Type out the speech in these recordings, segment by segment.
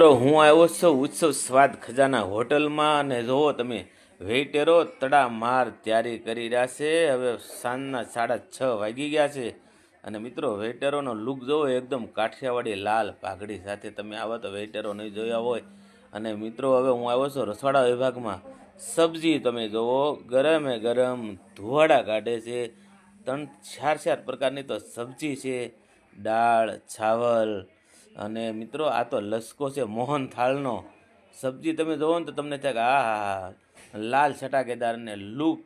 મિત્રો, હું આવ્યો છું ઉત્સવ સ્વાદ ખજાના હોટલમાં અને જુઓ તમે વેઇટરો તડા માર તૈયારી કરી રહ્યા છે, હવે સાંજના સાડા છ વાગી ગયા છે અને મિત્રો, વેઇટરોનો લુક જોવો એકદમ કાઠિયાવાડી લાલ પાઘડી સાથે તમે આવો તો વેઇટરો નહીં જોયા હોય. અને મિત્રો, હવે હું આવ્યો છું રસોડા વિભાગમાં. સબ્જી તમે જુઓ ગરમે ગરમ ધુવાડા કાઢે છે. ત્રણ ચાર ચાર પ્રકારની તો સબ્જી છે. દાળ, ચાવલ અને મિત્રો, આ તો લસકો છે, મોહન થાળનો. સબ્જી તમે જોવો ને તો તમને કે આ હા, લાલ છટાકેદારને લૂક.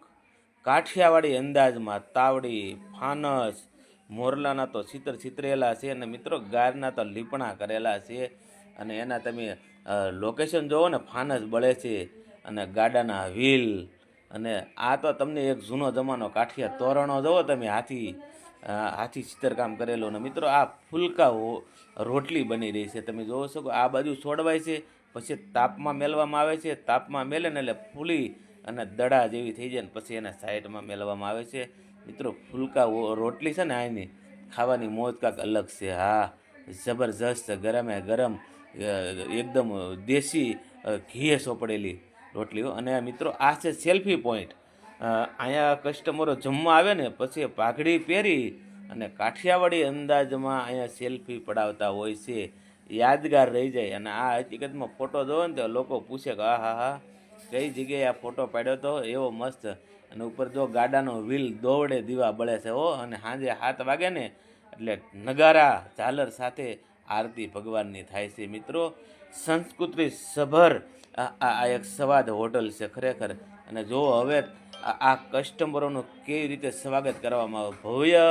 કાઠિયાવાડી અંદાજમાં તાવડી, ફાનસ, મોરલાના તો ચિત્ર ચિતરેલા છે અને મિત્રો, ગારના તો લીપણા કરેલા છે. અને એના તમે લોકેશન જોવો ને, ફાનસ બળે છે અને ગાડાના વ્હીલ. અને આ તો તમને એક જૂનો જમાનો કાઠિયા તોરણો જોવો તમે હાથી. હાથી ચિત્રકામ કરેલું અને મિત્રો આ ફુલકા હો- રોટલી બની રહી છે. તમે જોવો છો કે આ બાજુ છોડવાય છે, પછી તાપમાં મેલવામાં આવે છે, તાપમાં મેલે ને એટલે ફૂલી અને દડા જેવી થઈ જાય ને પછી એના સાઈડમાં મેલવામાં આવે છે. મિત્રો ફુલકા રોટલી છે ને આની, ખાવાની મોજ કાંક અલગ છે. હા, જબરજસ્ત ગરમે ગરમ એકદમ દેશી ઘીએ સોપડેલી રોટલીઓ. અને મિત્રો આ છે સેલ્ફી પોઈન્ટ. અહીંયા કસ્ટમરો જમવા આવે ને, પછી પાઘડી પહેરી અને કાઠિયાવાડી અંદાજમાં અહીંયા સેલ્ફી પડાવતા હોય છે. યાદગાર રહી જાય. અને આ હકીકતમાં ફોટો જોવો ને તો લોકો પૂછે કે આ હા હા કઈ જગ્યાએ આ ફોટો પાડ્યો તો? એવો મસ્ત. અને ઉપર જો ગાડાનો વ્હીલ દોવડે દીવા બળે છે, હો. અને સાંજે હાથ વાગે ને, એટલે નગારા, ઝાલર સાથે આરતી ભગવાનની થાય છે. મિત્રો, સંસ્કૃતિ સભર આ એક સવાદ હોટલ છે ખરેખર. અને જો હવે આ કસ્ટમરોનું કેવી રીતે સ્વાગત કરવામાં આવે ભવ્ય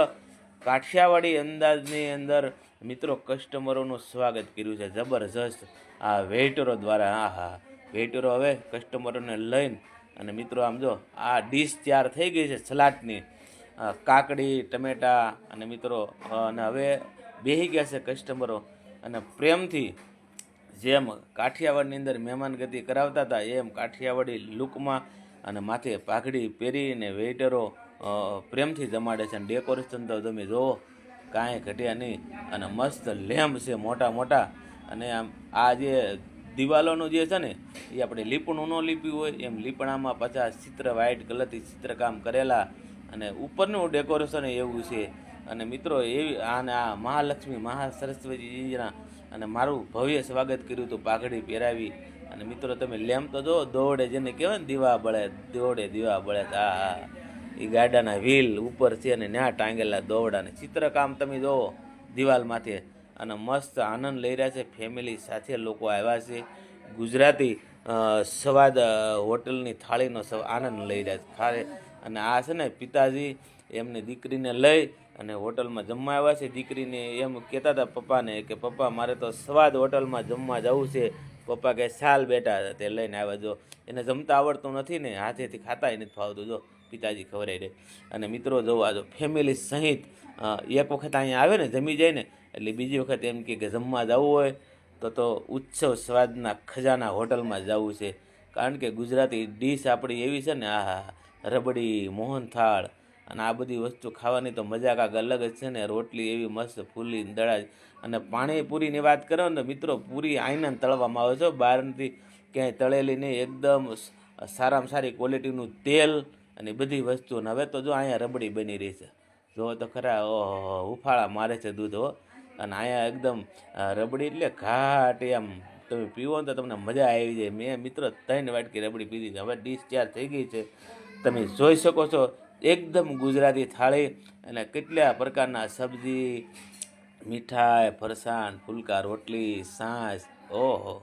કાઠિયાવાડી અંદાજની અંદર મિત્રો કસ્ટમરોનું સ્વાગત કર્યું છે. જબરજસ્ત આ વેઇટરો દ્વારા. હા હા વેઇટરો હવે કસ્ટમરોને લઈને અને મિત્રો આમ જો, આ ડીશ તૈયાર થઈ ગઈ છે સલાડની. કાકડી, ટમેટા અને મિત્રો, અને હવે બેહી ગયા છે કસ્ટમરો. અને પ્રેમથી જેમ કાઠિયાવાડની અંદર મહેમાનગતિ કરાવતા હતા, એમ કાઠિયાવાડી લુકમાં અને માથે પાઘડી પહેરીને વેઇટરો પ્રેમથી જમાડે છે. અને ડેકોરેશન તો તમે જુઓ, કાંઈ ઘટ્યા નહીં. અને મસ્ત લેમ્પ છે, મોટા મોટા. અને આમ આ જે દિવાલોનું જે છે ને, એ આપણે લીપણું ન લીપ્યું હોય, એમ લીપણામાં પચાસ ચિત્ર વ્હાઇટ કલરથી ચિત્રકામ કરેલા. અને ઉપરનું ડેકોરેશન એવું છે. અને મિત્રો, એવી, આને આ મહાલક્ષ્મી મહા સરસ્વતીજીના અને મારું ભવ્ય સ્વાગત કર્યું હતું, પાઘડી પહેરાવી. અને મિત્રો તમે લેમ્પ તો જો દોડે જેને કહેવાય ને દીવા બળે, દોડે દીવા બળે હા હા એ ગાડાના વ્હીલ ઉપર છે અને ન્યા ટાંગેલા દોવડા ને ચિત્રકામ તમે જોવો દિવાલમાંથી. અને મસ્ત આનંદ લઈ રહ્યા છે ફેમિલી સાથે લોકો આવ્યા છે. ગુજરાતી સ્વાદ હોટલની થાળીનો સ આનંદ લઈ રહ્યા છે ખારે. અને આ છે ને પિતાજી એમની દીકરીને લઈ અને હોટલમાં જમવા આવ્યા છે. દીકરીને એમ કહેતા હતા પપ્પાને કે પપ્પા મારે તો સ્વાદ હોટલમાં જમવા જવું છે. પપ્પા કે સાલ બેટા તે લઈને આવ્યા, જો, એને જમતા આવડતું નથી ને, હાથેથી ખાતાય નથી ફાવતું. જો, પિતાજી ખવરાઈ રહે અને મિત્રો જોવા જો ફેમિલી સહિત એક વખત અહીંયા આવે ને, જમી જાય ને, એટલે બીજી વખત એમ કહે કે જમવા જવું હોય, તો તો ઉત્સવ સ્વાદના ખજાના હોટલમાં જવું છે. કારણ કે ગુજરાતી ડીશ આપણી એવી છે ને, આહા, રબડી, મોહનથાળ અને આ બધી વસ્તુ ખાવાની તો મજા કાંક અલગ જ છે ને, રોટલી એવી મસ્ત ફૂલી દળા અને પાણીપુરીની વાત કરો ને, મિત્રો, પૂરી આઈનાને તળવામાં આવે છે બહારથી ક્યાંય તળેલી નહીં, એકદમ સારામાં સારી ક્વોલિટીનું તેલ અને બધી વસ્તુ. અને હવે તો જો અહીંયા રબડી બની રહી છે. જો તો ખરા, ઓહો ઉફાળા મારે છે દૂધ, હો. અને અહીંયા એકદમ રબડી એટલે ઘાટ એમ. તમે પીવો ને તો તમને મજા આવી જાય. મેં મિત્રો ત્રણ વાટકી રબડી પીધી છે. હવે તૈયાર થઈ ગઈ છે. તમે જોઈ શકો છો એકદમ ગુજરાતી થાળી અને કેટલા પ્રકારના સબ્જી મીઠાઈ ફરસાણ ફુલકા રોટલી સાસ ઓહો.